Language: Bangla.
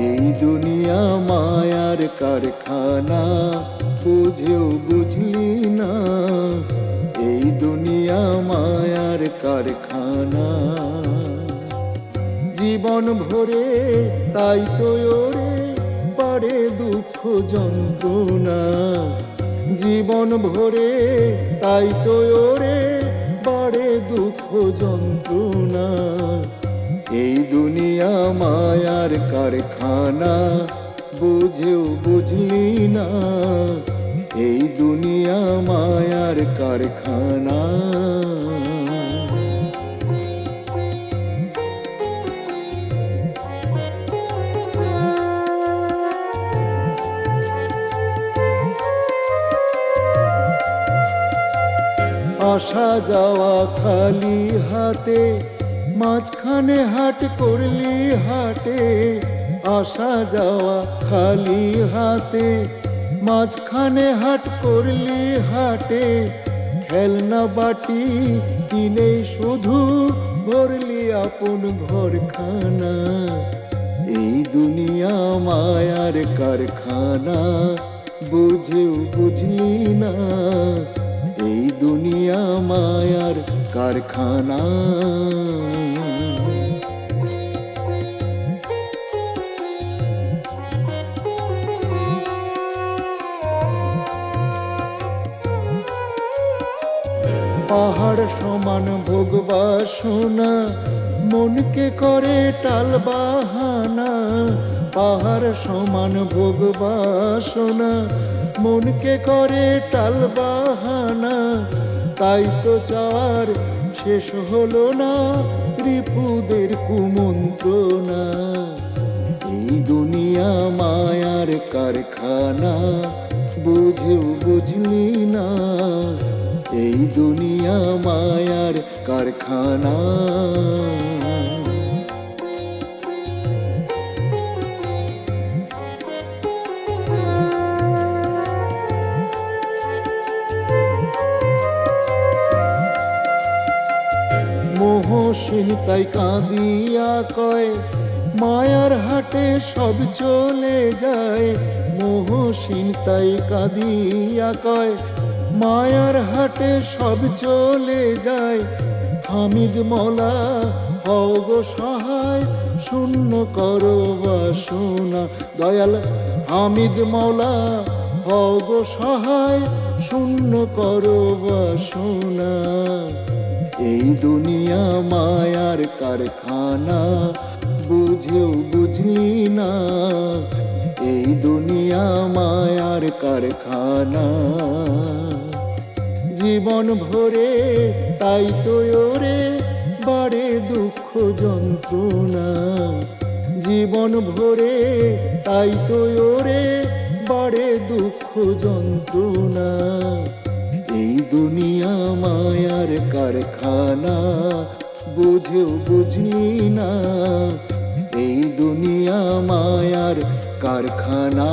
এই দুনিয়া মায়ার কারখানা, বুঝেও বুঝলি না। এই দুনিয়া মায়ার কারখানা। জীবন ভরে, তাই তো ওরে পারে দুঃখ যন্ত্রণা। জীবন ভরে, তাই তো ওরে বাড়ে দুঃখ যন্ত্রণা। এই দুনিয়া মায়ার কারখানা বুঝেও বুঝলি না। এই দুনিয়া মায়ার কারখানা। আসা যাওয়া খালি হাতে মাঝখানে হাট করলি হাটে, আসা যাওয়া খালি হাতে। মাঝখানে হাট করলি হাটে, খেলনা বাটি কিনে শুধু ভরলি আপন ঘরখানা। এই দুনিয়া মায়ার কারখানা, বুঝেও বুঝলি না। দুনিয়া মায়ার কারখানা। পাহাড় সমান ভোগ বাসনা, মনকে করে টাল বাহানা। পাহাড় সমান ভোগ বাসনা মনকে করে টাল বাহানা, তাই তো চার শেষ হলো না রিপুদের কুমন্ত্রণা। এই দুনিয়া মায়ার কারখানা, বুঝেও বুঝলি না। এই দুনিয়া মায়ার কারখানা। মোহসিন তাই কাঁদিয়া কয়, মায়ার হাটে সব চলে যায়। মোহসিন তাই কাঁদিয়া কয়, মায়ার হাটে সব চলে যায়। হামিদ মলা, হও গো সহায়, শূন্য করো বাসনা দয়াল। হামিদ মৌলা, হও গো সহায়, শূন্য করো বাসনা। এই দুনিয়া মায়ার কারখানা, বুঝেও বুঝলি না। এই দুনিয়া মায়ার কারখানা, জীবন ভরে তাই তো ওরে বাড়ে দুঃখ যন্ত্রণা। জীবন ভরে তাই তো ওরে বাড়ে দুঃখ যন্ত্রণা। এই দুনিয়া মায়ার কারখানা বুঝেও বুঝলি না? এই দুনিয়া মায়ার কারখানা।